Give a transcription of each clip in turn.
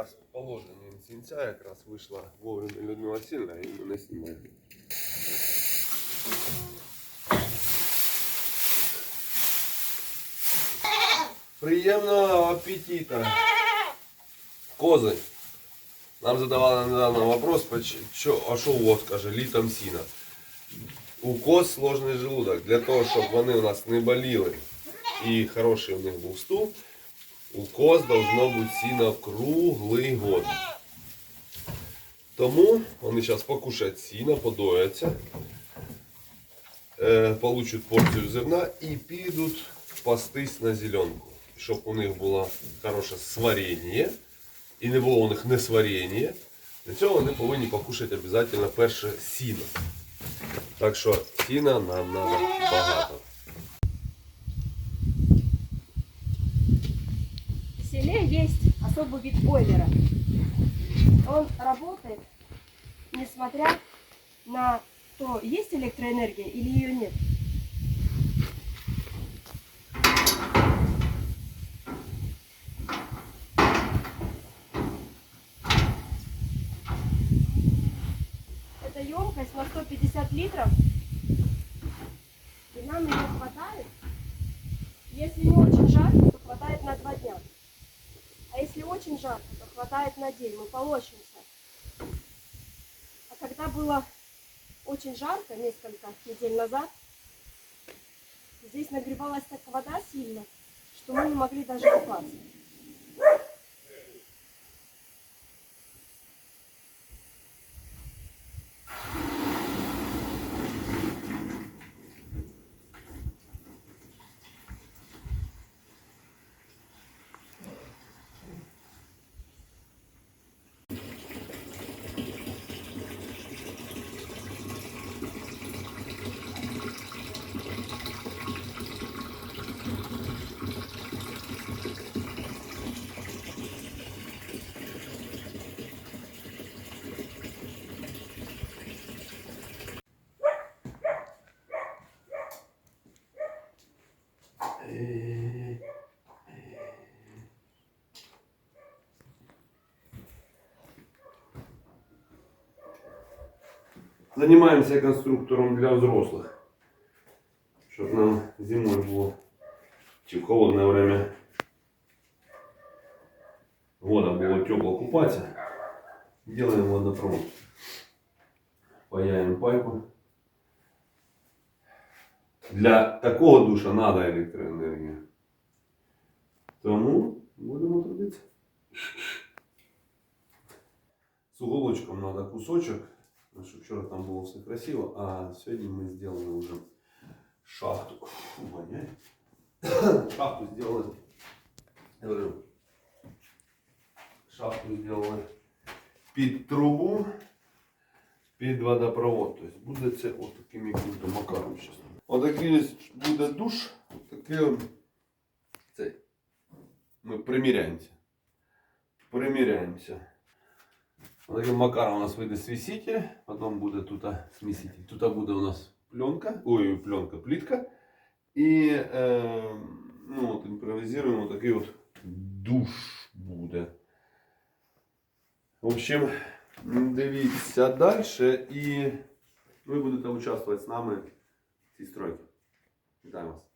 Зараз положення сінця якраз вийшла вовремя Людмила Сильна і мене знімає. Приємного апетита. Кози. Нам задавали недавно вопрос, поч- чо, а що у вас, каже, літом сіна. У коз сложний желудок. Для того, щоб вони у нас не боліли і хороший у них був стул, У коз должно бути сіно круглий год. Тому вони зараз покушають сіно, подояться, е, получать порцію зерна і підуть пастись на зеленку. Щоб у них було хороше сварення і не було у них несварення. Для цього вони повинні покушати обов'язково перше сіно. Так що сіна нам треба багато. Селе есть особый вид бойлера. Он работает, несмотря на то, есть электроэнергия или ее нет. Это емкость на 150 литров. И нам ее хватает. Если не очень жарко, то хватает на два дня. Если очень жарко, то хватает на день. Мы полощемся. А когда было очень жарко, несколько недель назад, здесь нагревалась так вода сильно, что мы не могли даже купаться. Занимаемся конструктором для взрослых. Щоб нам зимой було чи в холодное время вода было тепло купаться. Делаем водопровод. Паяем пайпу. Для такого душа надо электроэнергия. Тому будемо трудитися. З уголочком надо кусочок. Потому что вчера там было все красиво, а сегодня мы сделали уже шахту. Фу, воняет. Шахту сделали. Я говорю, шахту сделали під трубу, під водопровод. Тобто буде це от таким яким-то макаром зараз. Отакий ось буде душ, такий он цей. Ми приміряємося. Приміряємося. Таким макаром у нас вийде сміситель, потім буде тут сміситель. Тут буде у нас пленка, ой, пленка, плитка. І е, ну, от імпровізуємо такий от душ буде. В общем, дивіться далі і ви будете участвувати з нами в цій стройці. Вітаю вас.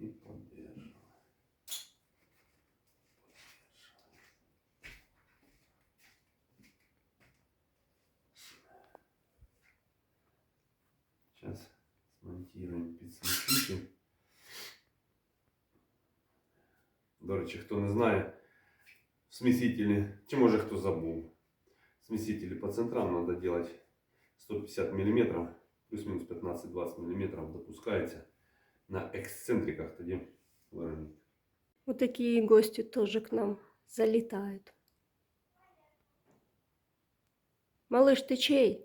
И поддерживаем. Сейчас смонтируем подсвечитель. До речі, хто не знає, смесителі, чи може хто забув. Смесители по центрам надо делать 150 мм, плюс-минус 15-20 мм допускается. На эксцентриках тоді виробник. Вот такие гости тоже к нам залетают. Малыш, ты чей?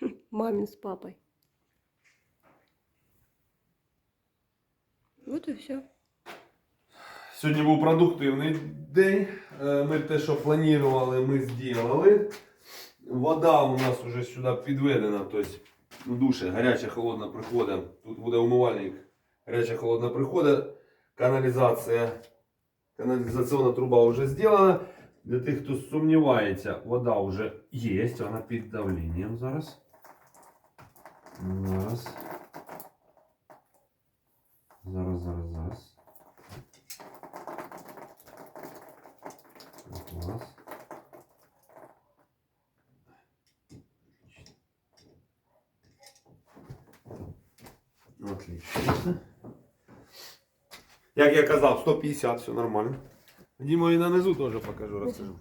Хм, Мамин с папой. Вот и все. Сьогодні був продуктивний день. Е, Ми те, що планували, ми зробили. Вода у нас вже сюди підведена, тобто в душі гаряча холодна приходить. Тут буде умивальник. Гаряча холодна приходить. Каналізація. Каналізаційна труба вже зроблена. Для тих, хто сумнівається, вода вже є, вона під давленням зараз. Зараз. Зараз, зараз, зараз. Класс. Отлично. Як я казав, 150, все нормально. Дімо і на низу теж покажу, розкажу.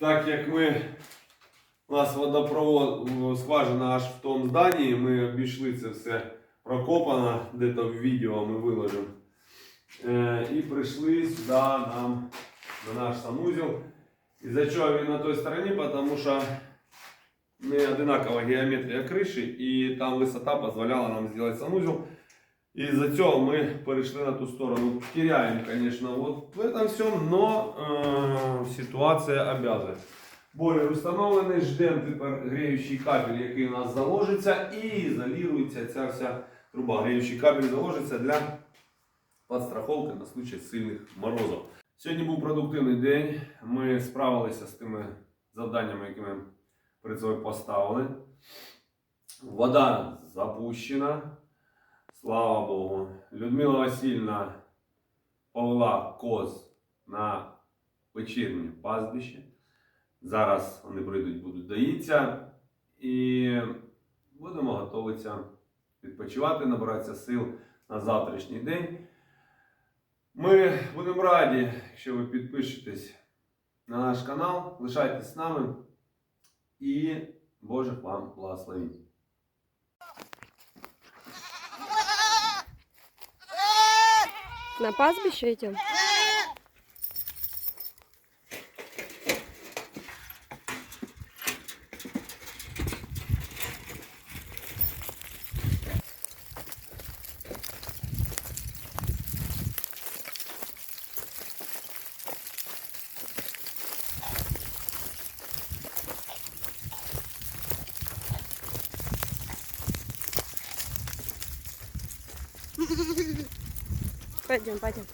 Так як ми у нас водопровод скважина аж в тому зданні, ми обійшли це все прокопано, де-то в відео ми виложимо. Е, і прийшли сюди нам на наш санузел. Із-за чого він на той стороні, тому що не одинакова геометрія криші, і там висота дозволяла нам зробити санузел. І з-за цього ми перейшли на ту сторону. Теряємо, звісно, вот в этом всьому, но е, ситуація обязує. Бойлер установлений, ждемо тепер гріючий кабель, який у нас заложиться, і ізолюється ця вся труба. Гріючий кабель заложиться для підстраховки на случай сильних морозів. Сьогодні був продуктивний день. Ми справилися з тими завданнями, які ми собою поставили. Вода запущена. Слава Богу. Людмила Васильівна повела коз на вечірнє пастбище. Зараз вони прийдуть, будуть доїтися. І будемо готуватися відпочивати, набиратися сил на завтрашній день. Ми будемо раді, якщо ви підпишетесь на наш канал, лишайтесь з нами і Божих вам благословень. На пастбище идем? Пойдем, пойдем.